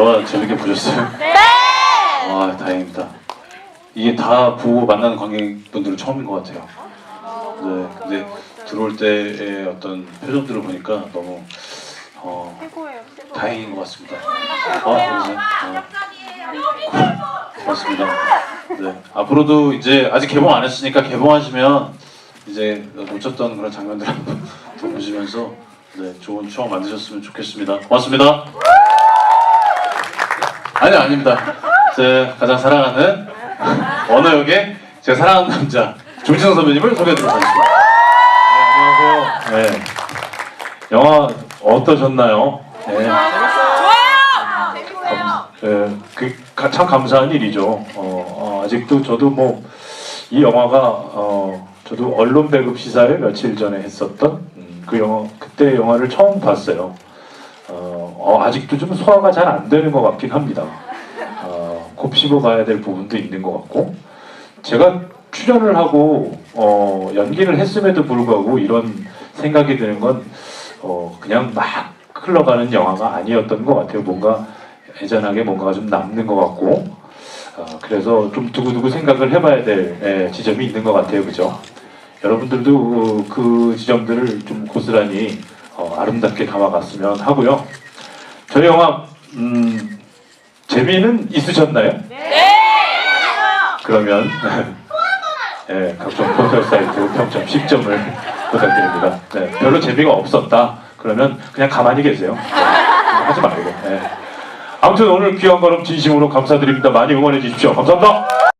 영화 재밌게 보셨어요? 네! 와 다행입니다. 이게 다 보고 만나는 관객분들은 처음인 것 같아요. 네, 근데 들어올 때의 어떤 표정들을 보니까 너무 어. 다행인 것 같습니다. 어, 그래서, 어, 고맙습니다. 네, 앞으로도 이제 아직 개봉 안 했으니까 개봉하시면 이제 놓쳤던 그런 장면들 한번 더 보시면서 네, 좋은 추억 만드셨으면 좋겠습니다. 고맙습니다. 아니 아닙니다. 제 가장 사랑하는 언어역의 제가 사랑하는 남자 조지성 선배님을 소개해드리도록 하겠습니다. 네, 안녕하세요. 네. 영화 어떠셨나요? 네. 네, 그참 감사한 일이죠. 어, 어, 아직도 저도 뭐 이 영화가 어, 저도 언론 배급 시사를 며칠 전에 했었던 음, 그 영화 그때 영화를 처음 봤어요. 어, 어, 아직도 좀 소화가 잘 안 되는 것 같긴 합니다. 어, 곱씹어 가야 될 부분도 있는 것 같고 제가 출연을 하고 어, 연기를 했음에도 불구하고 이런 생각이 드는 건 어, 그냥 막 흘러가는 영화가 아니었던 것 같아요. 뭔가 애잔하게 뭔가가 좀 남는 것 같고 어, 그래서 좀 두고두고 생각을 해봐야 될 예, 지점이 있는 것 같아요. 그죠? 여러분들도 그, 그 지점들을 좀 고스란히 어, 아름답게 담아갔으면 하고요. 저희 영화 음, 재미는 있으셨나요? 그러면 예, 각종 포털 사이트 평점 10점을 부탁드립니다. 네, 별로 재미가 없었다. 그러면 그냥 가만히 계세요. 네, 하지 말고. 예. 아무튼 오늘 귀한 걸음 진심으로 감사드립니다. 많이 응원해 주십시오. 감사합니다.